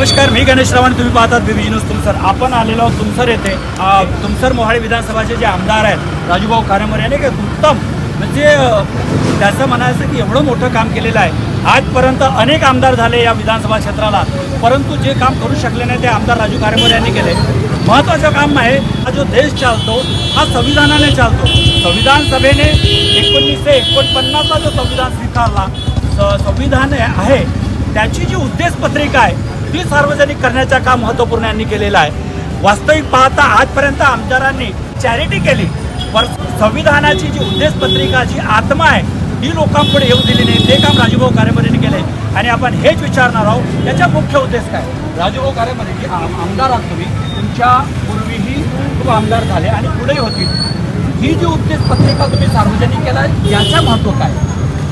नमस्कार मी गणेश रावण. तुम्ही पाहतात बीबीजी न्यूज तुमसर. आपण आलेलो आहोत तुमसर येथे. तुमसर मोहाळे विधानसभाचे जे आमदार आहेत राजूभाऊ खारेमर यांनी काय उत्तम म्हणजे त्याचं म्हणायचं की एवढं मोठं काम केलेलं आहे. आजपर्यंत अनेक आमदार झाले या विधानसभा क्षेत्राला परंतु जे काम करू शकले नाही ते आमदार राजू खारेमर यांनी केले. महत्त्वाचं काम आहे हा जो देश चालतो हा संविधानाने चालतो. संविधान सभेने एकोणीसशे एकोणपन्नासचा जो संविधान स्वीकारला स- संविधान आहे त्याची जी उद्देश पत्रिका आहे ती सार्वजनिक करण्याचं काम महत्त्वपूर्ण यांनी केलेलं आहे? वास्तविक पाहता आजपर्यंत आमदारांनी चॅरिटी केली. पर संविधानाची जी उद्देश पत्रिका जी आत्मा आहे ही लोकांपुढे येऊ दिली नाही. ते काम राजूभाऊ कारेमर केले. आणि आपण हेच विचारणार आहोत याचा मुख्य उद्देश काय? राजूभाऊ कारेमर जी आम- आमदार आहात तुम्ही. तुमच्या पूर्वीही खूप आमदार झाले आणि पुढेही होतील. ही जी उद्देश पत्रिका तुम्ही सार्वजनिक केला याचं महत्त्व काय?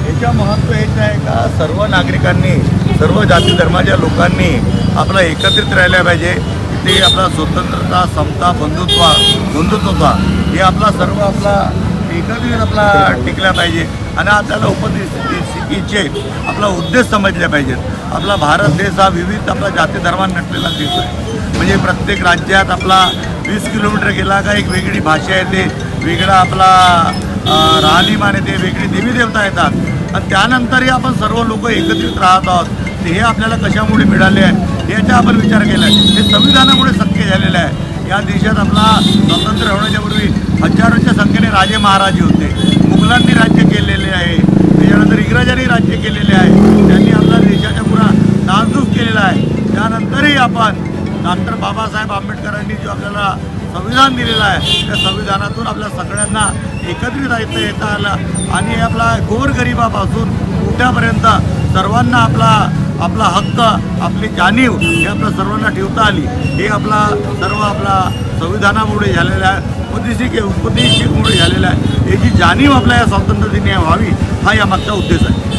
याचं महत्त्व हेच आहे का सर्व नागरिकांनी सर्व जाती धर्माच्या लोकांनी आपला एकत्रित राहिल्या पाहिजे. ते आपला स्वतंत्रता समता बंधुत्व बंधुत्वता हे आपला सर्व आपला एकत्रित आपला टिकला पाहिजे. आणि आपल्याला उपदेशिकेचे आपला उद्देश समजले पाहिजेत. आपला भारत देश हा विविध आपला जाती धर्मात नटलेला देश आहे. म्हणजे प्रत्येक राज्यात आपला वीस किलोमीटर गेला का एक वेगळी भाषा येते. वेगळा आपला अं, राहणीमान ते वेगळी देवी देवता येतात. आणि त्यानंतरही आपण सर्व लोक एकत्रित राहत आहोत. ते हे आपल्याला कशामुळे मिळाले आहे याचा आपण विचार केला आहे. हे संविधानामुळे शक्य झालेलं आहे. या देशात आपला स्वातंत्र्य होण्याच्या पूर्वी हजारोच्या संख्येने राजे महाराजे होते. मुघलांनी राज्य केलेले आहे. त्याच्यानंतर इंग्रजांनी राज्य केलेले आहे. त्यांनी आपल्या देशाच्या पुरा नासधूस केलेला आहे. त्यानंतरही आपण डॉक्टर बाबासाहेब आंबेडकरांनी जो आपल्याला संविधान दिलेलं आहे. त्या संविधानातून आपल्या सगळ्यांना एकत्रित येता येता आलं. आणि आपला गोरगरिबापासून मोठ्यापर्यंत सर्वांना आपला आपला हक्क आपली जाणीव हे आपल्या सर्वांना ठेवता आली. हे आपला सर्व आपला संविधानामुळे झालेलं आहे. उपदेशिक उपदेशिकमुळे झालेलं आहे. याची जाणीव आपल्या या स्वातंत्र्य दिनी व्हावी हा या मागचा उद्देश आहे.